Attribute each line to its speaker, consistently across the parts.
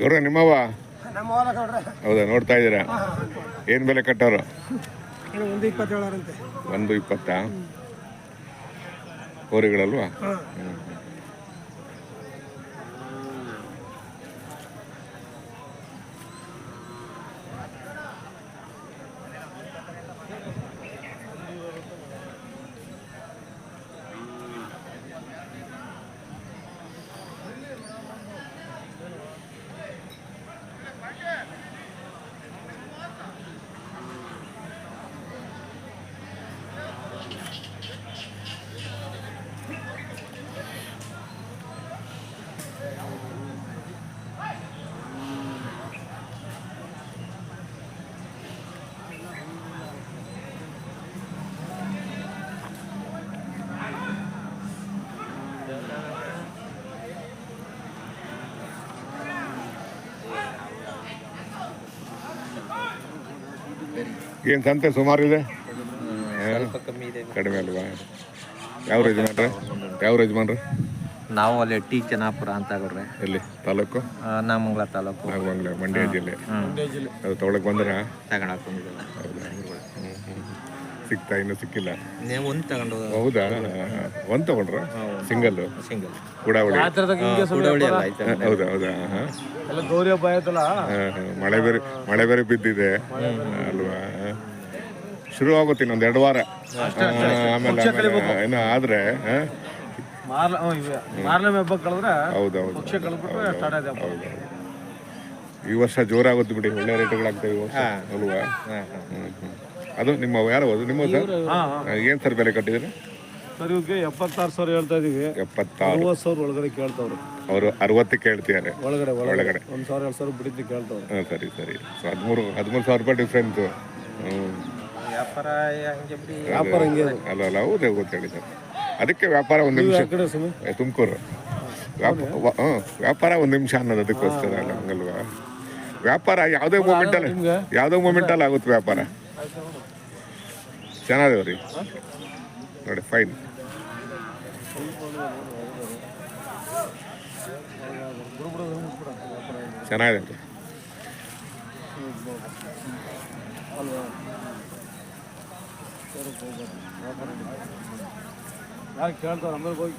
Speaker 1: ಗೌಡ್ರ ನಿಮ್ಮವ ಹೌದಾ ನೋಡ್ತಾ ಇದ್ದೀರಾ? ಏನು ಬೆಲೆ ಕಟ್ಟೋರು?
Speaker 2: ಒಂದು ಇಪ್ಪತ್ತೇಳರಂತೆ.
Speaker 1: ಒಂದು ಇಪ್ಪತ್ತಾ? ಕೋರಿಗಳಲ್ವಾ ಏನು ಸಂತೆ ಸುಮಾರಿದೆ
Speaker 3: ಕಮ್ಮಿ ಇದೆ
Speaker 1: ಕಡಿಮೆ ಅಲ್ವಾ? ಯಾವ ಯಜಮಾನ್ರೆ ಯಾವ ಯಜಮಾನ್ರೆ
Speaker 3: ನಾವು ಅಲ್ಲಿ ಟಿ ಚನ್ನಾಪುರ ಅಂತ ಗೌಡ್ರೆ
Speaker 1: ಎಲ್ಲಿ? ತಾಲೂಕು?
Speaker 3: ನಾಮಂಗಲ ತಾಲೂಕು.
Speaker 1: ನಾಗಮಂಗಲ ಮಂಡ್ಯ ಜಿಲ್ಲೆ. ಅದು ತೊಗೊಳಕ್ ಬಂದ್ರ?
Speaker 3: ತಗೊಂಡಾಕ್
Speaker 1: ಸಿಗ್ತಾ ಇನ್ನು ಸಿಕ್ಕಿಲ್ಲ.
Speaker 3: ನೀವು ಒಂದು ತಗೊಂಡು
Speaker 1: ಹೌದಾ ಒಂದು ತಗೊಂಡ್ರ? ಸಿಂಗಲ್
Speaker 3: ಸಿಂಗಲ್ ಅಲ್ಲ
Speaker 1: ಹೌದಾ ಹೌದಾ ಹಾ
Speaker 2: ಗೌರಿ ಹಬ್ಬ ಆಯ್ತಲ್ಲ.
Speaker 1: ಮಳೆ ಬೇರೆ ಮಳೆ ಬೇರೆ ಬಿದ್ದಿದೆ. ಅಲ್ವಾ? ಶುರು ಆಗುತ್ತೆ ಇನ್ನೊಂದು ಎರಡು ವಾರ. ಆಮೇಲೆ ಏನೋ ಆದ್ರೆ ಹೌದೌದು ಈ ವರ್ಷ ಜೋರಾಗುತ್ತೆ ಬಿಡಿ ಒಳ್ಳೆ ರೇಟ್ಗಳಾಗ್ತವೆ ಈ ವರ್ಷ. ಅಲ್ವಾ? ಹ್ಮ್, ಹ್ಮ್. ಅದು ನಿಮ್ಮ ಯಾರು ಅದು? ನಿಮ್ಮ ಸರ್?
Speaker 2: ಹಾ ಹಾ.
Speaker 1: ಏನು ಸರ್ ಬೆಲೆ ಕಟ್ಟಿದ್ರೆ
Speaker 2: ಸರ್ ಇವಕ್ಕೆ ಎಪ್ಪತ್ತಾರು ಸಾವಿರ ಹೇಳ್ತಾ ಇದೀವಿ.
Speaker 1: ಎಪ್ಪತ್ತಾರು.
Speaker 2: ಸಾವಿರ ಒಳಗಡೆ ಕೇಳ್ತಾವ್ರು.
Speaker 1: ಅವರು ಅರವತ್ತು ಕೇಳ್ತಿದ್ದಾರೆ.
Speaker 2: ಒಳಗಡೆ ಒಳಗಡೆ.
Speaker 1: ಒಳಗಡೆ.
Speaker 2: ಒಂದು ಸಾವಿರ ಎರಡು ಸಾವಿರ ಬಿಡಿದ್ದು ಕೇಳ್ತವ್ರು.
Speaker 1: ಹಾಂ ಸರಿ ಸರಿ. ಸೊ ಹದಿಮೂರು ಹದಿಮೂರು ಸಾವಿರ ರೂಪಾಯಿ ಡಿಫ್ರೆನ್ಸು ಹ್ಞೂ
Speaker 3: ವ್ಯಾಪಾರ
Speaker 2: ವ್ಯಾಪಾರ ಹಿಂಗೆ
Speaker 1: ಅಲ್ಲ ಅಲ್ಲ ಹೌದೇ ಗೊತ್ತೇಳಿ ಸರ್ ಅದಕ್ಕೆ ವ್ಯಾಪಾರ ಒಂದು ನಿಮಿಷ. ತುಮಕೂರು. ವ್ಯಾಪ ವ್ಯಾಪಾರ ಒಂದು ನಿಮಿಷ ಅನ್ನೋದು ಅದಕ್ಕೋಸ್ಕರ ಅಲ್ಲ ಹಂಗಲ್ವಾ? ವ್ಯಾಪಾರ ಯಾವುದೇ ಮೂಮೆಂಟಲ್ಲಿ ಯಾವುದೇ ಮೂಮೆಂಟ್ ಮೂಮೆಂಟಲ್ಲಿ ಆಗುತ್ತೆ ವ್ಯಾಪಾರ. ಚೆನ್ನಾಗಿದೆ ರೀ ನೋಡಿ ಫೈನ್ ಚೆನ್ನಾಗಿದೆ ರೀ
Speaker 2: ಕೇಳ್ತಾರ ಆಮೇಲೆ ಹೋಗಿ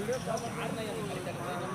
Speaker 2: ಆರ್ನೇ ಅಂತ ಕರೀತಾರೆ?